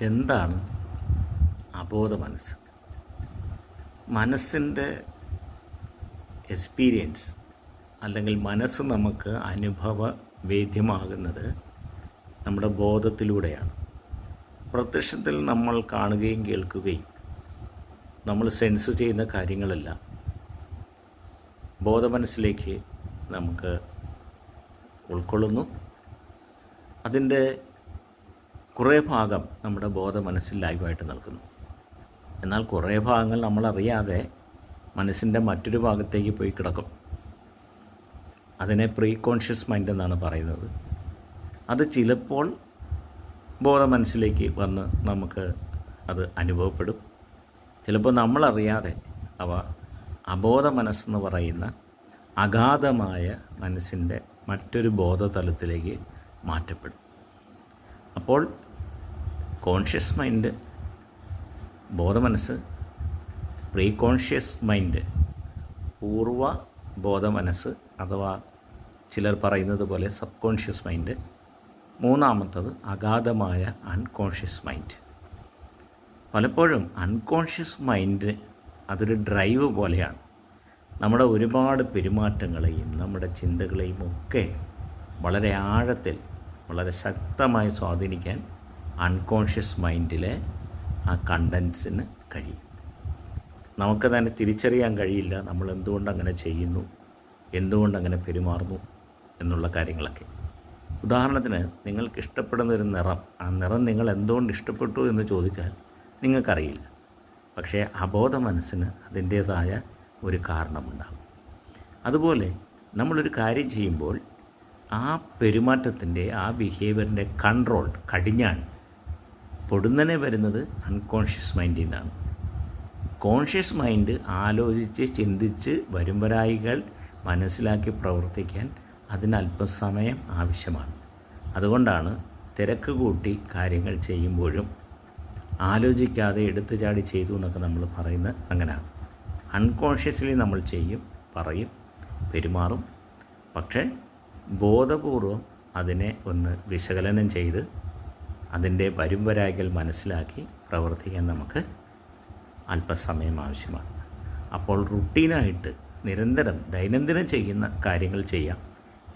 എന്താണ് അബോധ മനസ്സ്? മനസ്സിന്റെ എക്സ്പീരിയൻസ് അല്ലെങ്കിൽ മനസ്സ് നമുക്ക് അനുഭവ വേദ്യമാകുന്നത് നമ്മുടെ ബോധത്തിലൂടെയാണ്. പ്രത്യക്ഷത്തിൽ നമ്മൾ കാണുകയും കേൾക്കുകയും നമ്മൾ സെൻസ് ചെയ്യുന്ന കാര്യങ്ങളെല്ലാം ബോധമനസ്സിലേക്ക് നമുക്ക് ഉൾക്കൊള്ളുന്നു. അതിന്റെ കുറേ ഭാഗം നമ്മുടെ ബോധ മനസ്സിൽ ലൈവായിട്ട് നിൽക്കുന്നു. എന്നാൽ കുറേ ഭാഗങ്ങൾ നമ്മളറിയാതെ മനസ്സിന്റെ മറ്റൊരു ഭാഗത്തേക്ക് പോയി കിടക്കും. അതിനെ പ്രീ കോൺഷ്യസ് മൈൻഡ് എന്നാണ് പറയുന്നത്. അത് ചിലപ്പോൾ ബോധ മനസ്സിലേക്ക് വന്ന് നമുക്ക് അത് അനുഭവപ്പെടും. ചിലപ്പോൾ നമ്മളറിയാതെ അവ അബോധ മനസ്സെന്ന് പറയുന്ന അഗാധമായ മനസ്സിന്റെ മറ്റൊരു ബോധതലത്തിലേക്ക് മാറ്റപ്പെടും. അപ്പോൾ കോൺഷ്യസ് മൈൻഡ് ബോധമനസ്സ് പ്രീ കോൺഷ്യസ് മൈൻഡ് പൂർവ ബോധമനസ്സ് അഥവാ ചിലർ പറയുന്നത് പോലെ സബ് കോൺഷ്യസ് മൈൻഡ് മൂന്നാമത്തത് അഗാധമായ അൺകോൺഷ്യസ് മൈൻഡ് പലപ്പോഴും അൺകോൺഷ്യസ് മൈൻഡ് അതൊരു ഡ്രൈവ് പോലെയാണ്. നമ്മുടെ ഒരുപാട് പെരുമാറ്റങ്ങളെയും നമ്മുടെ ചിന്തകളെയും ഒക്കെ വളരെ ആഴത്തിൽ വളരെ ശക്തമായി സ്വാധീനിക്കാൻ അൺകോൺഷ്യസ് മൈൻഡിലെ ആ കണ്ടൻസിന് കഴിയും. നമുക്ക് തന്നെ തിരിച്ചറിയാൻ കഴിയില്ല നമ്മൾ എന്തുകൊണ്ട് അങ്ങനെ ചെയ്യുന്നു എന്തുകൊണ്ട് അങ്ങനെ പെരുമാറുന്നു എന്നുള്ള കാര്യങ്ങളൊക്കെ. ഉദാഹരണത്തിന് നിങ്ങൾക്ക് ഇഷ്ടപ്പെടുന്ന ഒരു നിറം ആ നിറം നിങ്ങൾ എന്തുകൊണ്ട് ഇഷ്ടപ്പെട്ടു എന്ന് ചോദിച്ചാൽ നിങ്ങൾക്കറിയില്ല. പക്ഷേ അബോധ മനസ്സിന് അതിന്റേതായ ഒരു കാരണമുണ്ടാകും. അതുപോലെ നമ്മളൊരു കാര്യം ചെയ്യുമ്പോൾ ആ പെരുമാറ്റത്തിന്റെ ആ ബിഹേവിയറിന്റെ കൺട്രോൾ കടിഞ്ഞാൺ പൊടുന്നനെ വരുന്നത് അൺകോൺഷ്യസ് മൈൻഡിൽ നിന്നാണ് കോൺഷ്യസ് മൈൻഡ് ആലോചിച്ച് ചിന്തിച്ച് വരുംവരായികൾ മനസ്സിലാക്കി പ്രവർത്തിക്കാൻ അതിന് അല്പസമയം ആവശ്യമാണ്. അതുകൊണ്ടാണ് തിരക്ക് കൂട്ടി കാര്യങ്ങൾ ചെയ്യുമ്പോഴും ആലോചിക്കാതെ എടുത്തു ചാടി ചെയ്തു എന്നൊക്കെ നമ്മൾ പറയുന്നത് അങ്ങനെയാണ്. അൺകോൺഷ്യസ്ലി നമ്മൾ ചെയ്യും പറയും പെരുമാറും. പക്ഷേ ബോധപൂർവം അതിനെ ഒന്ന് വിശകലനം ചെയ്ത് അതിന്റെ വരുംവരായികൾ മനസ്സിലാക്കി പ്രവർത്തിക്കാൻ നമുക്ക് അല്പസമയം ആവശ്യമാണ്. അപ്പോൾ റുട്ടീനായിട്ട് നിരന്തരം ദൈനംദിനം ചെയ്യുന്ന കാര്യങ്ങൾ ചെയ്യാം.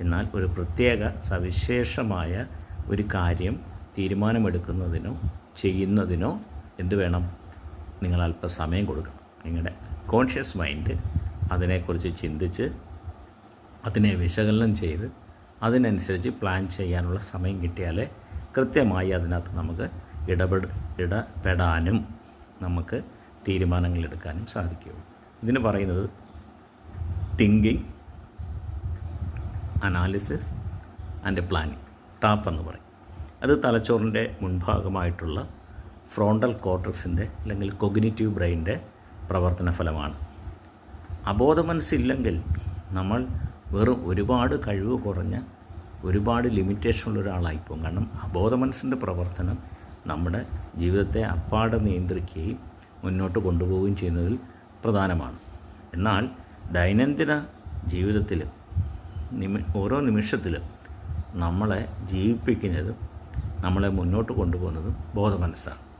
എന്നാൽ ഒരു പ്രത്യേക സവിശേഷമായ ഒരു കാര്യം തീരുമാനമെടുക്കുന്നതിനോ ചെയ്യുന്നതിനോ എന്ത് വേണം? നിങ്ങൾ അല്പസമയം കൊടുക്കണം. നിങ്ങളുടെ കോൺഷ്യസ് മൈൻഡ് അതിനെക്കുറിച്ച് ചിന്തിച്ച് അതിനെ വിശകലനം ചെയ്ത് അതിനനുസരിച്ച് പ്ലാൻ ചെയ്യാനുള്ള സമയം കിട്ടിയാലേ കൃത്യമായി അതിനകത്ത് നമുക്ക് ഇടപെട ഇടപെടാനും നമുക്ക് തീരുമാനങ്ങൾ എടുക്കാനും സാധിക്കുകയുള്ളൂ. ഇതിന് പറയുന്നത് thinking analysis and planning tap എന്ന് പറയും. അത് തലച്ചോറിന്റെ മുൻഭാഗമായിട്ടുള്ള ഫ്രോണ്ടൽ കോർട്ടക്സിന്റെ അല്ലെങ്കിൽ കൊഗ്നിറ്റീവ് ബ്രെയിന്റെ പ്രവർത്തന ഫലമാണ്. അബോധ മനസ്സില്ലെങ്കിൽ നമ്മൾ വെറും ഒരുപാട് കഴിവ് കുറഞ്ഞ ഒരുപാട് ലിമിറ്റേഷനുള്ള ഒരാളായിപ്പോകും കാരണം അബോധ മനസ്സിന്റെ പ്രവർത്തനം നമ്മുടെ ജീവിതത്തെ അപ്പാടെ നിയന്ത്രിക്കുകയും മുന്നോട്ട് കൊണ്ടുപോവുകയും ചെയ്യുന്നതിൽ പ്രധാനമാണ്. എന്നാൽ ദൈനംദിന ജീവിതത്തിൽ നിമി ഓരോ നിമിഷത്തിലും നമ്മളെ ജീവിപ്പിക്കുന്നതും നമ്മളെ മുന്നോട്ട് കൊണ്ടുപോകുന്നതും ബോധമനസ്സാണ്.